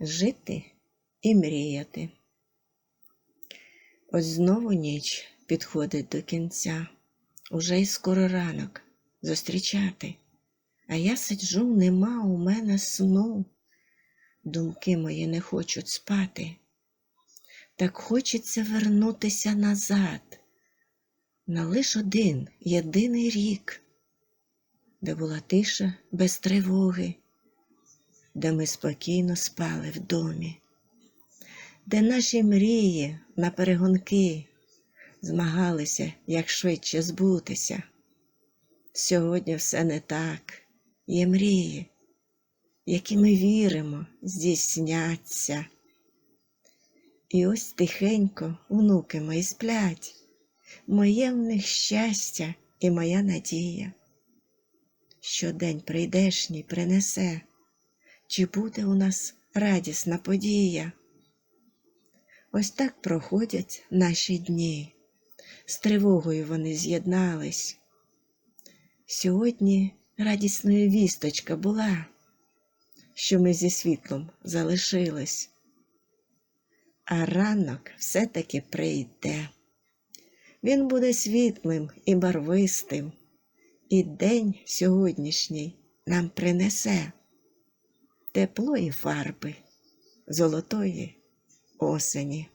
жити і мріяти. Ось знову ніч підходить до кінця, уже й скоро ранок зустрічати, а я сиджу, нема у мене сну. Думки мої не хочуть спати. Так хочеться вернутися назад, на лиш один єдиний рік, де була тиша без тривоги, де ми спокійно спали в домі, де наші мрії на перегонки змагалися, як швидше збутися. Сьогодні все не так, є мрії, які ми віримо, здійсняться. І ось тихенько внуки мої сплять, моє в них щастя і моя надія. Щодень прийдешній принесе, чи буде у нас радісна подія. Ось так проходять наші дні, з тривогою вони з'єднались. Сьогодні радісною вісточка була, що ми зі світлом залишились а ранок все-таки прийде. Він буде світлим і барвистим, і день сьогоднішній нам принесе тепло і фарби золотої осені.